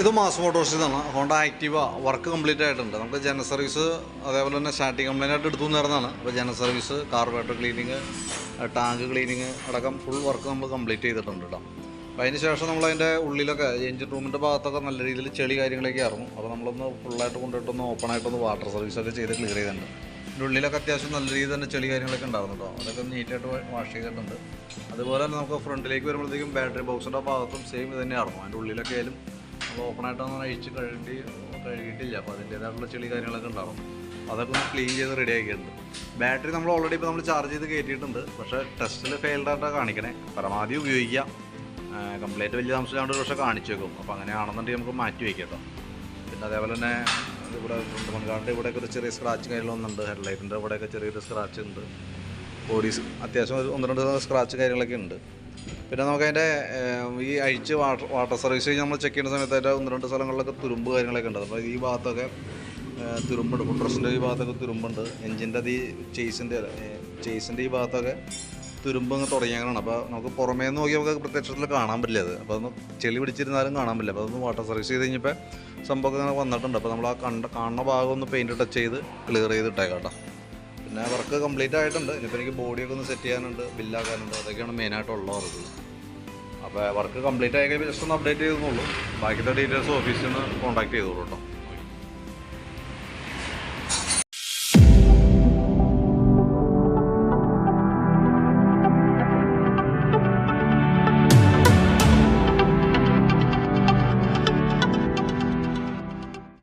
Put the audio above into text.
ഇത് മാസ് മോട്ടോഴ്സിൽ നിന്നാണ് Honda Activa work complete ആയിട്ടുണ്ട്. നമുക്ക് ജനറൽ സർവീസ് അതേപോലെ തന്നെ സ്റ്റാർട്ടിങ് കംപ്ലൈന്റ് ആയിട്ട് എടുത്തു നേർന്നതാണ് അപ്പോൾ general service carburettor cleaning tank cleaning അടക്കം ഫുൾ വർക്ക് നമ്മൾ കംപ്ലീറ്റ് ചെയ്തിട്ടുണ്ട് കേട്ടോ അപ്പോൾ അതിന് ശേഷം നമ്മൾ അതിന്റെ ഉള്ളിലൊക്കെ എഞ്ചിൻ റൂമിന്റെ ഭാഗത്തൊക്കെ നല്ല രീതിയിൽ ചെളി കാര്യങ്ങളൊക്കെ ആയിരുന്നു. അപ്പോൾ നമ്മളൊന്ന് ഫുള്ളായിട്ട് കൊണ്ടുപോയിട്ടൊന്ന് ഓപ്പൺ ആയിട്ടൊന്ന് വാട്ടർ സർവീസൊക്കെ ചെയ്ത് ക്ലിയർ ചെയ്തിട്ടുണ്ട്. ഉള്ളിലൊക്കെ അത്യാവശ്യം നല്ല രീതിയിൽ തന്നെ ചെളി കാര്യങ്ങളൊക്കെ ഉണ്ടായിരുന്നു കേട്ടോ അതൊക്കെ നീറ്റായിട്ട് വാഷ് ചെയ്തിട്ടുണ്ട്. അതുപോലെ തന്നെ നമുക്ക് ഫ്രണ്ടിലേക്ക് വരുമ്പോഴത്തേക്കും ബാറ്ററി ബോക്സിന്റെ ഭാഗത്തും സെയിം ഇത് തന്നെയായിരുന്നു അതിന്റെ ഉള്ളിലൊക്കെ ആയാലും നമ്മൾ ഓപ്പണായിട്ടൊന്നും അഴിച്ച് കഴുകി കഴുകിയിട്ടില്ല. അപ്പോൾ അതിന്റേതായിട്ടുള്ള ചെളി കാര്യങ്ങളൊക്കെ ഉണ്ടാവും അതൊക്കെ ഒന്ന് ക്ലീൻ ചെയ്ത് റെഡി ആക്കിയിട്ടുണ്ട്. ബാറ്ററി നമ്മൾ ഓൾറെഡി ഇപ്പോൾ നമ്മൾ ചാർജ് ചെയ്ത് കയറ്റിയിട്ടുണ്ട് പക്ഷേ ടെസ്റ്റിൽ ഫെയിൽഡ് ആയിട്ടാണ് കാണിക്കണേ. പരമാവധി ഉപയോഗിക്കുക കംപ്ലീറ്റ് വലിയ സംശയമാണ്ട് ഒരു പക്ഷേ കാണിച്ചു വെക്കും അപ്പോൾ അങ്ങനെയാണെന്നുണ്ടെങ്കിൽ നമുക്ക് മാറ്റി വയ്ക്കാം കേട്ടോ പിന്നെ അതേപോലെ തന്നെ ഇവിടെ ഉണ്ട് മൺകാറിന്റെ ഇവിടെയൊക്കെ ഒരു ചെറിയ സ്ക്രാച്ച് കാര്യങ്ങളൊന്നുണ്ട് ഹെഡ്ലൈറ്റിന്റെ ഇവിടെയൊക്കെ ചെറിയൊരു സ്ക്രാച്ച് ഉണ്ട്. ബോഡി അത്യാവശ്യം ഒരു ഒന്ന് രണ്ട് സ്ക്രാച്ച് കാര്യങ്ങളൊക്കെ ഉണ്ട്. പിന്നെ നമുക്ക് അതിന്റെ ഈ അഴിച്ച് വാട്ടർ വാട്ടർ സർവീസ് കഴിഞ്ഞ് നമ്മൾ ചെക്ക് ചെയ്യുന്ന സമയത്ത് അതിന്റെ ഒന്ന് രണ്ട് സ്ഥലങ്ങളിലൊക്കെ തുരുമ്പ് കാര്യങ്ങളൊക്കെ ഉണ്ട്. അപ്പോൾ ഈ ഭാഗത്തൊക്കെ തുരുമ്പുണ്ട് ഫുട്രസിന്റെ ഈ ഭാഗത്തൊക്കെ തുരുമ്പുണ്ട്. എഞ്ചിന്റെ അത് ഈ ചേസിന്റെ ചേസിന്റെ ഈ ഭാഗത്തൊക്കെ തുരുമ്പ് അങ്ങ് തുടങ്ങിയാണ് അപ്പോൾ നമുക്ക് പുറമേ നിന്ന് നോക്കി നമുക്ക് പ്രത്യക്ഷത്തിൽ കാണാൻ പറ്റില്ല അത്. അപ്പോൾ അതൊന്ന് ചെളി പിടിച്ചിരുന്നാലും കാണാൻ പറ്റില്ല. അപ്പോൾ അതൊന്ന് വാട്ടർ സർവീസ് ചെയ്ത് കഴിഞ്ഞപ്പോൾ സംഭവം അങ്ങനെ വന്നിട്ടുണ്ട്. അപ്പോൾ നമ്മൾ ആ കണ്ട കാണുന്ന ഭാഗം ഒന്ന് പെയിന്റ് ടച്ച് ചെയ്ത് ക്ലിയർ ചെയ്ത് ഇട്ടേക്കാം കേട്ടോ. പിന്നെ വർക്ക് കംപ്ലീറ്റ് ആയിട്ടുണ്ട്. ഇനിയിപ്പോൾ എനിക്ക് ബോഡിയൊക്കെ ഒന്ന് സെറ്റ് ചെയ്യാനുണ്ട് ബില്ലാക്കാനുണ്ട് അതൊക്കെയാണ് മെയിനായിട്ടുള്ള വർക്ക് അപ്പോൾ വർക്ക് കംപ്ലീറ്റ് ആയി കഴിയുമ്പോൾ ജസ്റ്റ് ഒന്ന് അപ്ഡേറ്റ് ചെയ്തെന്നുള്ളൂ ബാക്കിയുള്ള ഡീറ്റെയിൽസ് ഓഫീസിൽ നിന്ന് കോൺടാക്ട് ചെയ്തോളൂ കേട്ടോ.